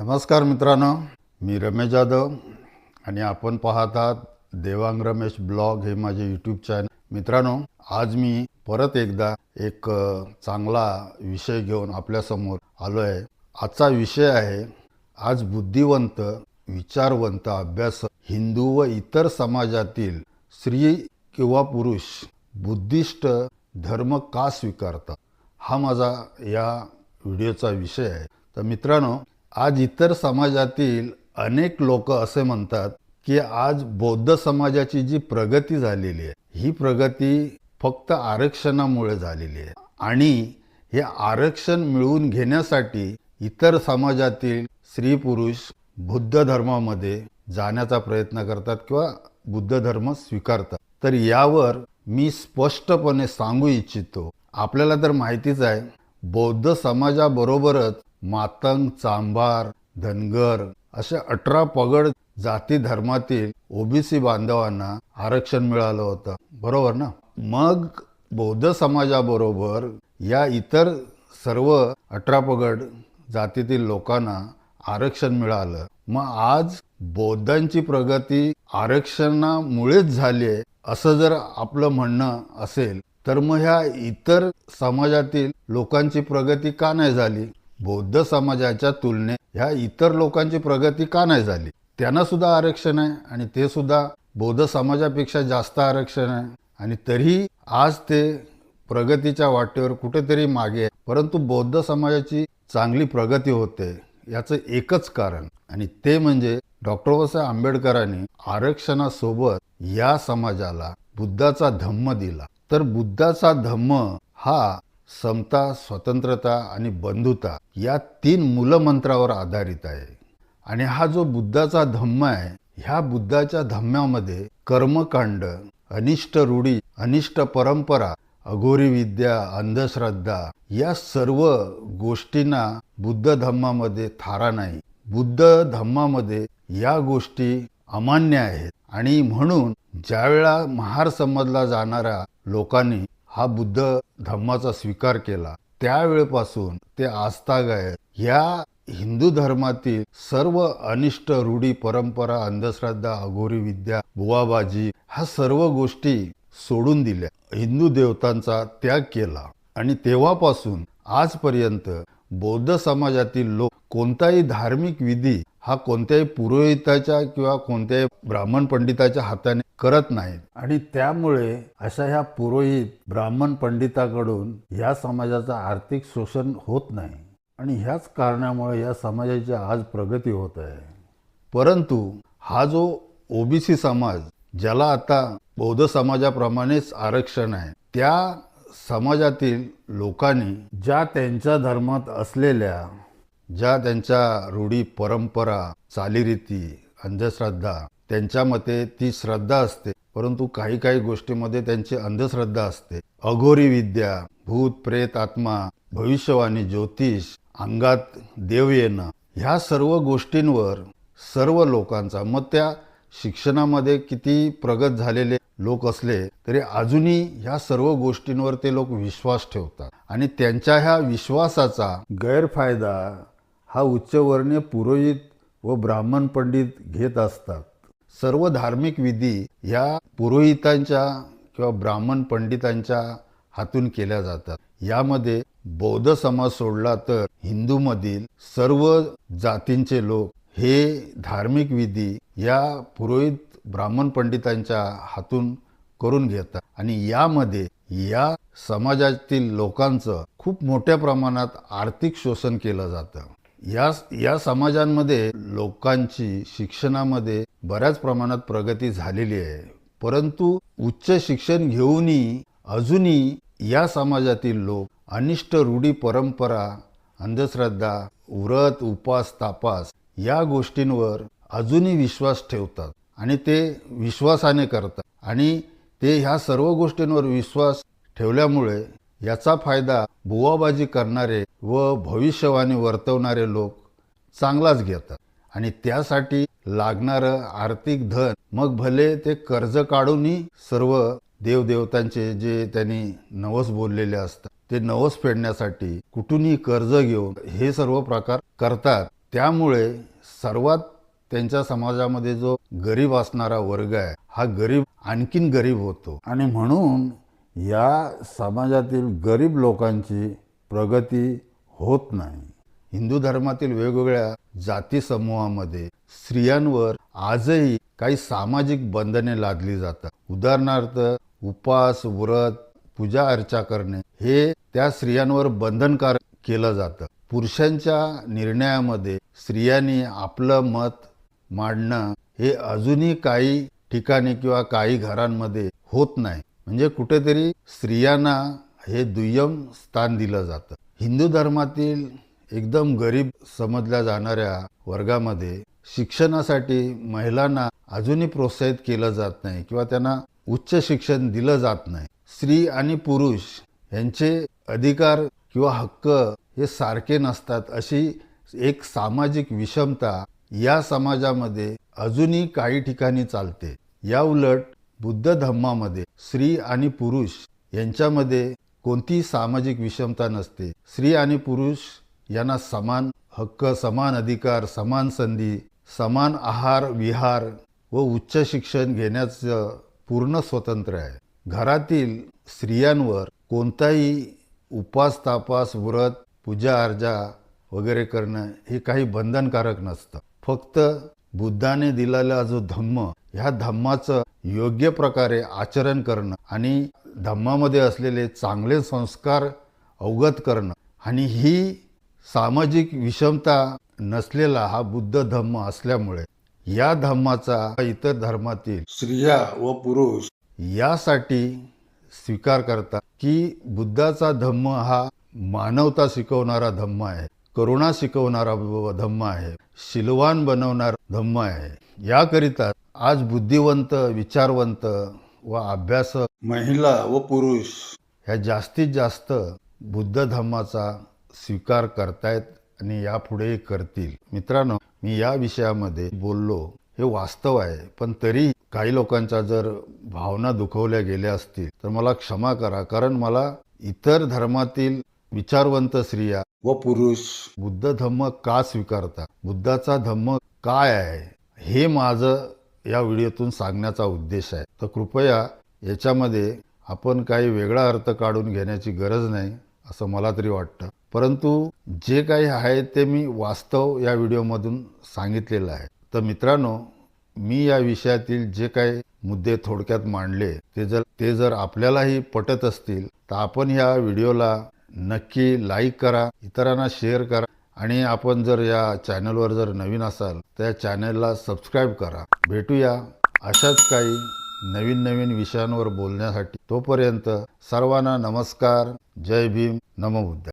नमस्कार मित्रांनो मी रमेश जाधव आणि आपण पाहत आहात देवांग रमेश ब्लॉग हे माझे यूट्यूब चॅनल मित्रांनो आज मी परत एकदा एक चांगला विषय घेऊन आपल्यासमोर आलो आहे आजचा विषय आहे आज बुद्धिवंत विचारवंत अभ्यास हिंदू व इतर समाजातील स्त्री किंवा पुरुष बुद्धिस्ट धर्म का स्वीकारतात हा माझा या व्हिडिओचा विषय आहे. तर मित्रांनो आज इतर समाजातील अनेक लोक असे म्हणतात की आज बौद्ध समाजाची जी प्रगती झालेली आहे ही प्रगती फक्त आरक्षणामुळे झालेली आहे. आणि हे आरक्षण मिळवून घेण्यासाठी इतर समाजातील स्त्री पुरुष बुद्ध धर्मामध्ये जाण्याचा प्रयत्न करतात किंवा बुद्ध धर्म स्वीकारतात. तर यावर मी स्पष्टपणे सांगू इच्छितो. आपल्याला तर माहितीच आहे बौद्ध समाजाबरोबरच मातंग चांभार धनगर अशा अठरा पगड जाती धर्मातील ओबीसी बांधवांना आरक्षण मिळालं होतं. बरोबर ना? मग बौद्ध समाजाबरोबर या इतर सर्व अठरा पगड जातीतील लोकांना आरक्षण मिळालं. मग आज बौद्धांची प्रगती आरक्षणामुळेच झाली आहे असं जर आपलं म्हणणं असेल तर मग ह्या इतर समाजातील लोकांची प्रगती का नाही झाली? बौद्ध समाजाच्या तुलनेत ह्या इतर लोकांची प्रगती का नाही झाली? त्यांना सुद्धा आरक्षण आहे आणि ते सुद्धा बौद्ध समाजापेक्षा जास्त आरक्षण आहे. आणि तरीही आज ते प्रगतीच्या वाटेवर कुठेतरी मागे आहे परंतु बौद्ध समाजाची चांगली प्रगती होते. याचं एकच कारण आणि ते म्हणजे डॉक्टर बाबासाहेब आंबेडकरांनी आरक्षणासोबत या समाजाला बुद्धाचा धम्म दिला. तर बुद्धाचा धम्म हा समता स्वतंत्रता आणि बंधुता या तीन मूलमंत्रावर आधारित आहे. आणि हा जो बुद्धाचा धम्म आहे ह्या बुद्धाच्या धम्म्यामध्ये कर्मकांड अनिष्ट रूढी अनिष्ट परंपरा अघोरी विद्या अंधश्रद्धा या सर्व गोष्टींना बुद्ध धम्मामध्ये थारा नाही. बुद्ध धम्मामध्ये या गोष्टी अमान्य आहेत. आणि म्हणून ज्यावेळा महार समजला जाणाऱ्या लोकांनी हा बुद्ध धम्माचा स्वीकार केला त्यावेळेपासून ते आस्थागायत या हिंदू धर्मातील सर्व अनिष्ट रूढी परंपरा अंधश्रद्धा अघोरी विद्या बुवाबाजी ह्या सर्व गोष्टी सोडून दिल्या. हिंदू देवतांचा त्याग केला. आणि तेव्हापासून आजपर्यंत बौद्ध समाजातील लोक कोणताही धार्मिक विधी हा कोणत्याही पुरोहिताच्या किंवा कोणत्याही ब्राह्मण पंडिताच्या हाताने करत नाहीत. आणि त्यामुळे अशा ह्या पुरोहित ब्राह्मण पंडिताकडून या समाजाचं आर्थिक शोषण होत नाही. आणि ह्याच कारणामुळे या समाजाची आज प्रगती होत आहे. परंतु हा जो ओबीसी समाज ज्याला आता बौद्ध समाजाप्रमाणेच आरक्षण आहे त्या समाजातील लोकांनी ज्या त्यांच्या धर्मात असलेल्या ज्या त्यांच्या रूढी परंपरा चालीरीती अंधश्रद्धा त्यांच्या मते ती श्रद्धा असते परंतु काही काही गोष्टीमध्ये त्यांची अंधश्रद्धा असते. अघोरी विद्या भूत प्रेत आत्मा भविष्यवाणी ज्योतिष अंगात देव येणं ह्या सर्व गोष्टींवर सर्व लोकांचा मग त्या शिक्षणामध्ये किती प्रगत झालेले लोक असले तरी अजूनही ह्या सर्व गोष्टींवर ते लोक विश्वास ठेवतात. आणि त्यांच्या ह्या विश्वासाचा गैरफायदा हा उच्चवर्णीय पुरोहित व ब्राह्मण पंडित घेत असतात. सर्व धार्मिक विधी ह्या पुरोहितांच्या किंवा ब्राह्मण पंडितांच्या हातून केल्या जातात. यामध्ये बौद्ध समाज सोडला तर हिंदूमधील सर्व जातींचे लोक हे धार्मिक विधी या पुरोहित ब्राह्मण पंडितांच्या हातून करून घेतात. आणि यामध्ये या समाजातील लोकांचं खूप मोठ्या प्रमाणात आर्थिक शोषण केलं जातं. या या समाजांमध्ये लोकांची शिक्षणामध्ये बऱ्याच प्रमाणात प्रगती झालेली आहे. परंतु उच्च शिक्षण घेऊनही अजूनही या समाजातील लोक अनिष्ट रूढी परंपरा अंधश्रद्धा व्रत उपास तापास या गोष्टींवर अजूनही विश्वास ठेवतात आणि ते विश्वासाने करतात. आणि ते ह्या सर्व गोष्टींवर विश्वास ठेवल्यामुळे याचा फायदा बुवाबाजी करणारे व भविष्यवाणी वर्तवणारे लोक चांगलाच घेतात. आणि त्यासाठी लागणारं आर्थिक धन मग भले ते कर्ज काढूनही सर्व देवदेवतांचे जे त्यांनी नवस बोललेले असतात ते नवस फेडण्यासाठी कुठूनही कर्ज घेऊन हे सर्व प्रकार करतात. त्यामुळे सर्वात त्यांच्या समाजामध्ये जो गरीब असणारा वर्ग आहे हा गरीब आणखीन गरीब होतो. आणि म्हणून या समाजातील गरीब लोकांची प्रगती होत नाही. हिंदू धर्मातील वेगवेगळ्या जाती समूहामध्ये स्त्रियांवर आजही काही सामाजिक बंधने लादली जातात. उदाहरणार्थ उपास व्रत पूजा अर्चा करणे हे त्या स्त्रियांवर बंधनकार केलं जातं. पुरुषांच्या निर्णयामध्ये स्त्रियांनी आपलं मत मांडणं हे अजूनही काही ठिकाणी किंवा काही घरांमध्ये होत नाही. म्हणजे कुठेतरी स्त्रियांना हे दुय्यम स्थान दिलं जातं. हिंदू धर्मातील एकदम गरीब समजल्या जाणाऱ्या वर्गामध्ये शिक्षणासाठी महिलांना अजूनही प्रोत्साहित केलं जात नाही किंवा त्यांना उच्च शिक्षण दिलं जात नाही. स्त्री आणि पुरुष यांचे अधिकार किंवा हक्क हे सारखे नसतात. अशी एक सामाजिक विषमता या समाजामध्ये अजूनही काही ठिकाणी चालते. या उलट बुद्ध धम्मामध्ये स्त्री आणि पुरुष यांच्यामध्ये कोणतीही सामाजिक विषमता नसते. स्त्री आणि पुरुष यांना समान हक्क समान अधिकार समान संधी समान आहार विहार व उच्च शिक्षण घेण्याचं पूर्ण स्वतंत्र आहे. घरातील स्त्रियांवर कोणताही उपास तापास व्रत पूजा अर्जा वगैरे करणं हे काही बंधनकारक नसतं. फक्त बुद्धाने दिलेला जो धम्म ह्या धम्माचं योग्य प्रकारे आचरण करणं आणि धम्मामध्ये असलेले चांगले संस्कार अवगत करणं आणि ही सामाजिक विषमता नसलेला हा बुद्ध धम्म असल्यामुळे या धम्माचा इतर धर्मातील स्त्रिया व पुरुष यासाठी स्वीकार करतात की बुद्धाचा धम्म हा मानवता शिकवणारा धम्म आहे. करुणा शिकवणारा धम्म आहे. शिलवान बनवणारा धम्म आहे. याकरिता आज बुद्धिवंत विचारवंत व अभ्यास महिला व पुरुष ह्या जास्तीत जास्त बुद्ध धम्माचा स्वीकार करतायत आणि यापुढे करतील. मित्रांनो मी या विषयामध्ये बोललो. हे वास्तव आहे. पण तरी काही लोकांच्या जर भावना दुखवल्या गेल्या असतील तर मला क्षमा करा. कारण मला इतर धर्मातील विचारवंत स्त्रिया व पुरुष. बुद्ध धम्म का स्वीकारतात बुद्धाचा धम्म काय आहे? हे माझं या व्हिडिओतून सांगण्याचा उद्देश आहे. तर कृपया याच्यामध्ये आपण काही वेगळा अर्थ काढून घेण्याची गरज नाही असं मला तरी वाटतं. परंतु जे काही आहे ते मी वास्तव या व्हिडिओमधून सांगितलेलं आहे. तर मित्रांनो मी या विषयातील जे काही मुद्दे थोडक्यात मांडले ते जर ते जर आपल्यालाही पटत असतील तर आपण ह्या व्हिडिओला नक्की लाईक करा इतरांना शेअर करा आणि आपण जर या चॅनलवर जर नवीन असाल तर या चॅनलला सबस्क्राईब करा. भेटूया अशाच काही नवीन नवीन विषयांवर बोलण्यासाठी. तोपर्यंत सर्वांना नमस्कार. जय भीम. नमोबुद्ध